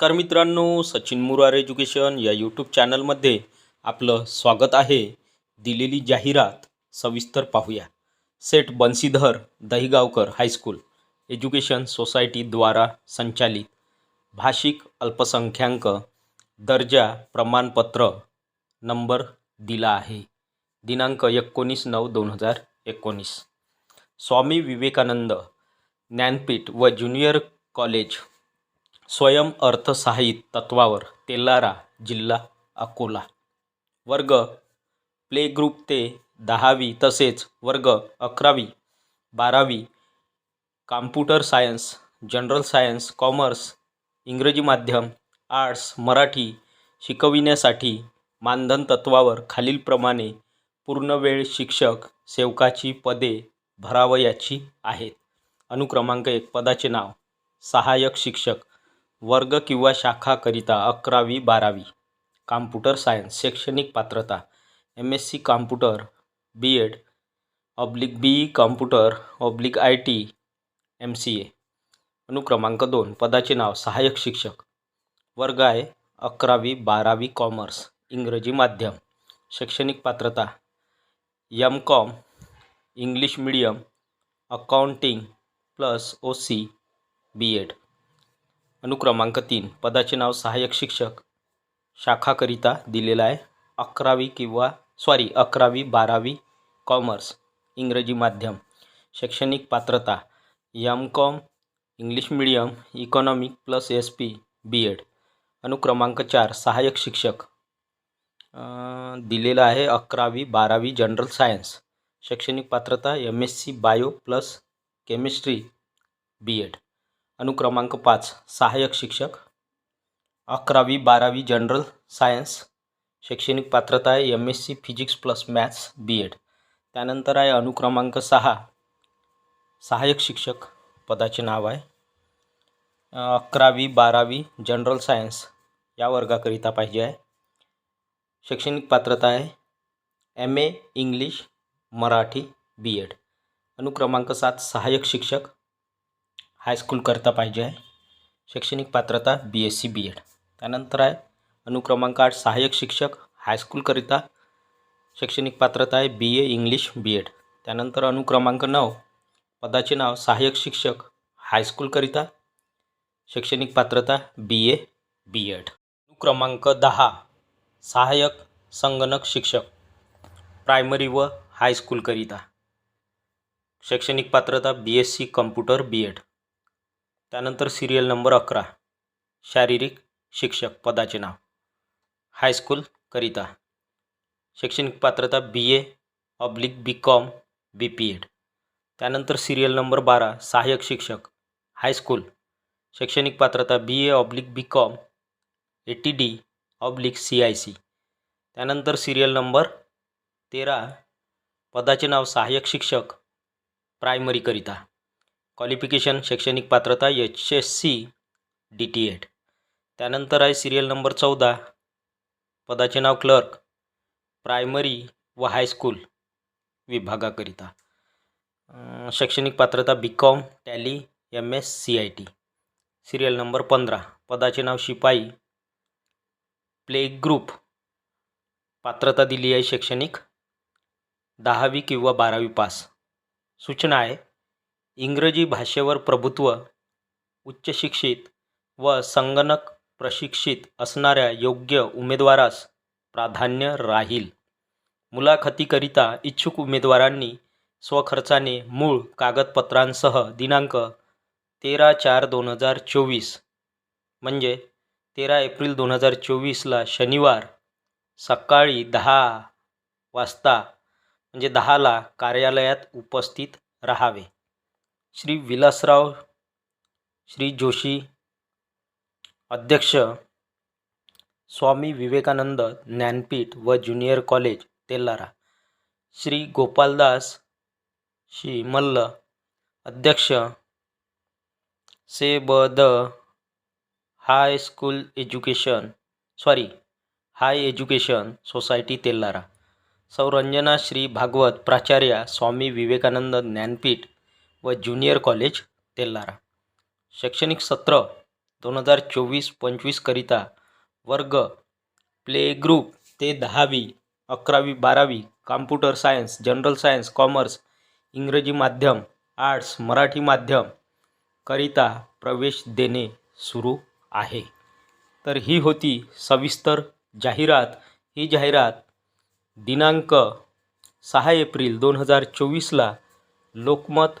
नमस्कार मित्रांनो सचिन मुरार एज्युकेशन या यूट्यूब चॅनलमध्ये आपलं स्वागत आहे. दिलेली जाहिरात सविस्तर पाहूया. सेठ बन्सीधर दहिगावकर हायस्कूल एज्युकेशन सोसायटीद्वारा संचालित भाषिक अल्पसंख्याक दर्जा प्रमाणपत्र नंबर दिला आहे. दिनांक एकोणीस नऊ दोन हजार एकोणीस. स्वामी विवेकानंद ज्ञानपीठ व ज्युनियर कॉलेज स्वयं अर्थसहाय्यित तत्वावर तेलारा जिल्हा अकोला. वर्ग. प्ले ग्रुप ते दहावी तसेच वर्ग अकरावी बारावी computer science general science commerce इंग्रजी माध्यम आर्ट्स मराठी शिकविण्यासाठी मानधन तत्वावर खालीलप्रमाणे पूर्णवेळ शिक्षक सेवकाची पदे भरावयाची आहेत. अनुक्रमांक एक पदाचे नाव सहाय्यक शिक्षक. वर्ग किंवा शाखाकरिता अकरावी बारावी. कॉम्प्युटर सायन्स शैक्षणिक पात्रता. M S C computer B Ed oblique B E computer oblique I T M C A अनुक्रमांक दोन पदाचे नाव सहाय्यक शिक्षक. वर्ग आहे अकरावी बारावी कॉमर्स इंग्रजी माध्यम. शैक्षणिक पात्रता M com English medium accounting plus O C B Ed अनुक्रमांक तीन. पदाचे नाव सहाय्यक शिक्षक शाखाकरिता दिलेला आहे. अकरावी किंवा सॉरी अकरावी बारावी कॉमर्स इंग्रजी माध्यम शैक्षणिक पात्रता M com English medium economic plus S P B Ed. अनुक्रमांक चार सहाय्यक शिक्षक. दिलेलं दिलेला आहे अकरावी बारावी जनरल सायन्स शैक्षणिक पात्रता M S C bio plus chemistry B Ed. अनुक्रमांक पाच सहाय्यक शिक्षक. अकरावी बारावी जनरल सायन्स. शैक्षणिक पात्रता आहे M S C physics plus maths B Ed त्यानंतर आहे अनुक्रमांक सहा सहाय्यक शिक्षक पदाचे नाव आहे. अकरावी बारावी जनरल सायन्स या वर्गाकरिता पाहिजे आहे. शैक्षणिक पात्रता आहे M A English Marathi B Ed अनुक्रमांक सात सहाय्यक शिक्षक. हायस्कूलकरता पाहिजे आहे. शैक्षणिक पात्रता B S C B Ed त्यानंतर आहे अनुक्रमांक आठ सहाय्यक शिक्षक हायस्कूलकरिता शैक्षणिक पात्रता आहे बी ए इंग्लिश बी एड त्यानंतर अनुक्रमांक नऊ पदाचे नाव सहाय्यक शिक्षक हायस्कूलकरिता शैक्षणिक पात्रता बी ए बी एड अनुक्रमांक दहा सहाय्यक संगणक शिक्षक प्रायमरी व हायस्कूलकरिता शैक्षणिक पात्रता B S C computer B ed त्यानंतर सिरियल नंबर अकरा. शारीरिक शिक्षक पदाचे नाव. हायस्कूल करिता. शैक्षणिक पात्रता B A oblique B com B P ed त्यानंतर सिरियल नंबर बारा सहाय्यक शिक्षक हायस्कूल शैक्षणिक पात्रता B A oblique B com A T D oblique C I C त्यानंतर सिरियल नंबर तेरा पदाचे नाव सहाय्यक शिक्षक प्रायमरीकरिता क्वालिफिकेशन शैक्षणिक पात्रता H S C D T ed. त्यानंतर आहे सिरियल नंबर चौदा. पदाचे नाव क्लर्क प्रायमरी व हायस्कूल विभागाकरिता. शैक्षणिक पात्रता B com Tally M S C I T. Serial number पंधरा. पदाचे नाव शिपाई. Play group. पात्रता दिली आहे शैक्षणिक. दहावी किंवा बारावी पास. सूचना आहे. इंग्रजी भाषेवर प्रभुत्व उच्च शिक्षित व संगणक प्रशिक्षित असणाऱ्या योग्य उमेदवारास प्राधान्य राहील. मुलाखतीकरिता इच्छुक उमेदवारांनी स्वखर्चाने मूळ कागदपत्रांसह दिनांक तेरा चार दोन हजार चोवीस म्हणजे तेरा एप्रिल दोन हजार चोवीसला शनिवार सकाळी दहा वाजता म्हणजे दहाला कार्यालयात उपस्थित राहावे. श्री विलासराव श्री जोशी अध्यक्ष स्वामी विवेकानंद ज्ञानपीठ व ज्युनियर कॉलेज तेल्लारा श्री गोपालदास श्री मल्ल अध्यक्ष से ब the high school education sorry high education society Tellara Souranjana Shri Bhagwat प्राचार्य स्वामी विवेकानंद ज्ञानपीठ व ज्युनियर कॉलेज तेल्लारा शैक्षणिक सत्र दोन हजार चोवीस पंचवीसकरिता वर्ग प्ले ग्रुप ते दहावी अकरावी बारावी computer science general science commerce इंग्रजी माध्यम आर्ट्स मराठी माध्यम करिता प्रवेश देणे सुरू आहे. तर ही होती सविस्तर जाहिरात. ही जाहिरात दिनांक सहा एप्रिल दोन हजार चोवीसला लोकमत